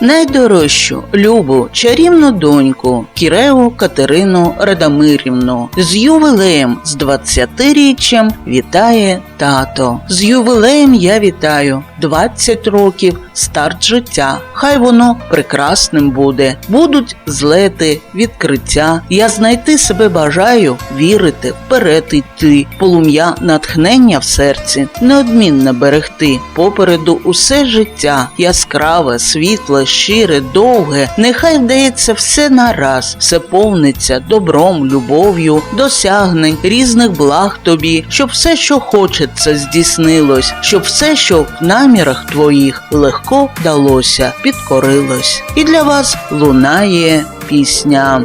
найдорожчу, любу, чарівну доньку Кіреву Катерину Радомирівну. З ювілеєм з 20-річчям вітає тато. З ювілеєм я вітаю 20 років старт життя. Хай воно прекрасним буде. Будуть злети, відкриття. Я знайти себе бажаю, вірити, вперед йти. Полум'я натхнення в серці, неодмінно берегти. Попереду усе життя, яскраве, світле, щире, довге. Нехай вдається все нараз, все повниться добром, любов'ю, досягнень, різних благ тобі, щоб все, що хочеться, здійснилось, щоб все, що в намірах твоїх легко далося, підкорилось. І для вас лунає пісня.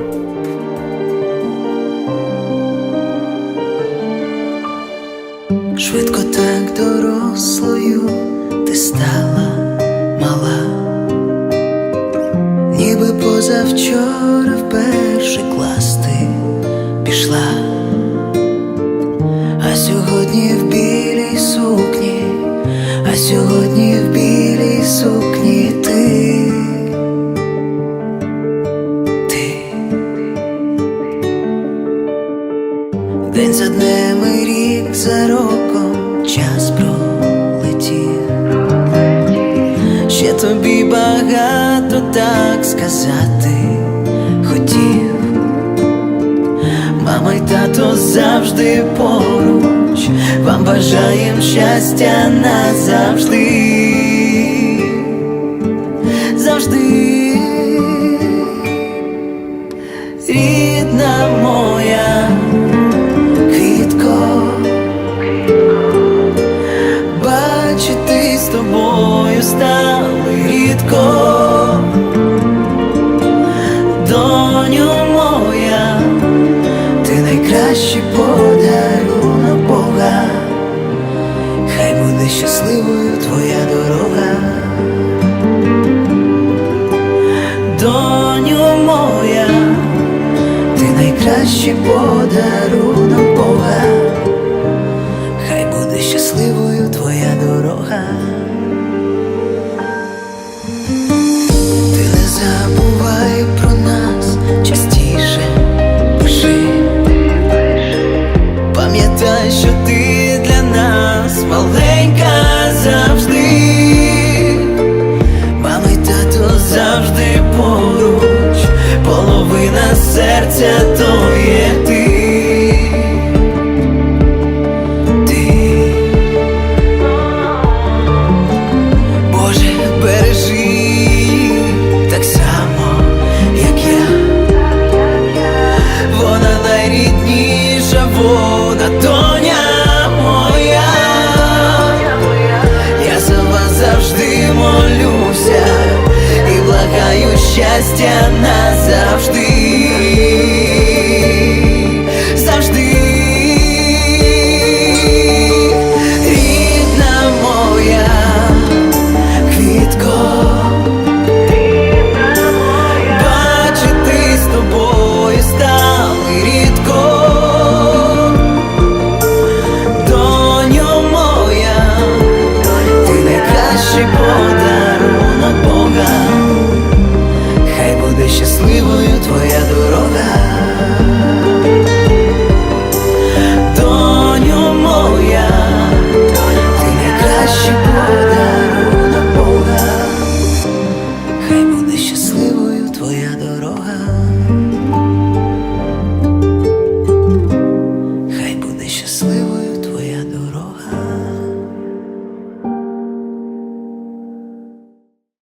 Швидко так дорослою ти стала мала, ніби позавчора в перший клас ти пішла, а сьогодні за днем і рік за роком час пролетів. Ще тобі багато так сказати хотів. Мама й тато завжди поруч, вам бажаєм щастя назавжди. Завжди рідна стали рідко, доню моя, ти найкращий подарунок Бога, хай буде щасливою твоя дорога. Доню моя, ти найкращий подарунок половина серця то є ти. Ти. Боже, бережи так само, як я. Вона найрідніша, вона доня моя. Я за вас завжди молюся і благаю назавжди.